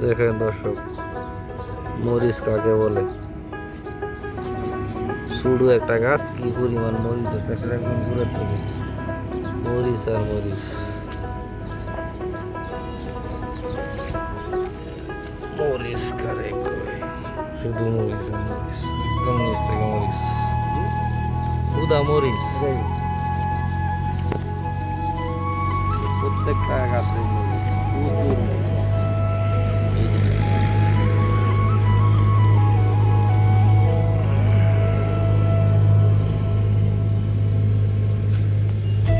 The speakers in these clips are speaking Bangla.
দেখেন দর্শক, মরিচ কাকে বলে? শুধু একটা গাছ, কি পরিমাণ মরিচ আছে? একটা একদম দূরের থেকে। মরিচ আর মরিচ। মরিচ কারে শুধু মরিচ মরিচ। একদম থেকে মরিচ। উদা মরিচ। প্রত্যেকটা গাছে মরিচ। প্রচুর মরিচ।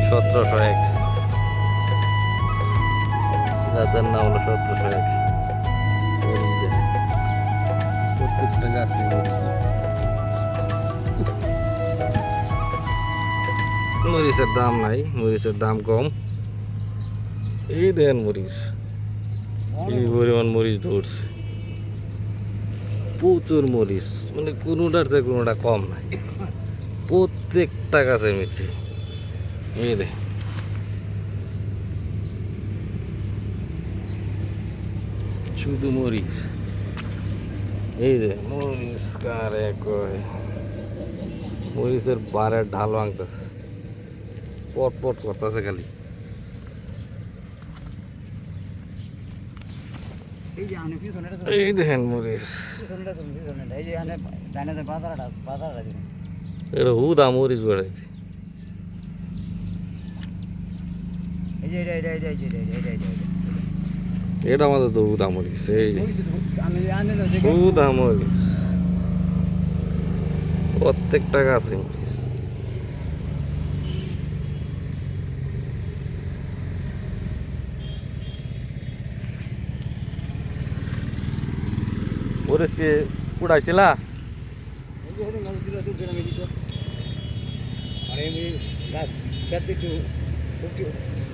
সতেরোশো এক। গাছের নাম হলো সতেরোশো এক। প্রত্যেকটা গাছে মরিচের দাম নাই, মরিচের দাম কম। এই দেন মরিচ। এই পরিমাণ মরিচ ধরছে। প্রচুর মরিচ। মানে কোনোটার থেকে কোনোটা কম নাই। প্রত্যেকটা গাছে মিষ্টি এই দে শুধু মরিচ এই যে মরিচ কারে কয় মরিচের বারের ঢাল ভাঙতেছে পট পট করতেছে খালি এই যে আনে পিছনে এটা এই দেখেন মরিচ পিছনে এটা পিছনে এই যে আনে ডাইনাতে বাজারটা বাজারটা দিন এটা হুদা মরিচ বেড়াইছে এই যে এটা এটা এটা এই যে এটা এটা এটা এটা আমাদের তো হুদা মরিচ এই যে আমি আনে না দেখে হুদা মরিচ প্রত্যেকটা গাছে মরিচ মরিচকে উড়াইছিলা আর এই গাছ খেতে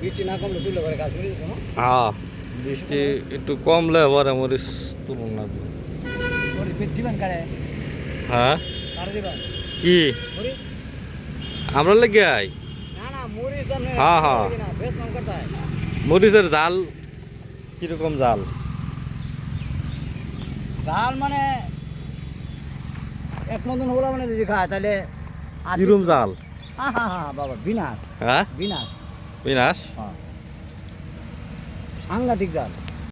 বৃষ্টি না কমলে তুলে পরে গাছ মরে হ্যাঁ বৃষ্টি একটু কমলে পরে মরিচ তুলুন না। দিবেন কারে? হ্যাঁ? কি? আমরা লেগে আই? হ্যাঁ, হ্যাঁ। মরিচের জাল কীরকম জাল জাল মানে এক মতন হলো মানে যদি খায় তাহলে কিরম জাল হ্যাঁ হ্যাঁ হ্যাঁ বাবা বিনাশ। হ্যাঁ? বিনাশ। বিনাশ। হ্যাঁ। সাংঘাতিক জাল।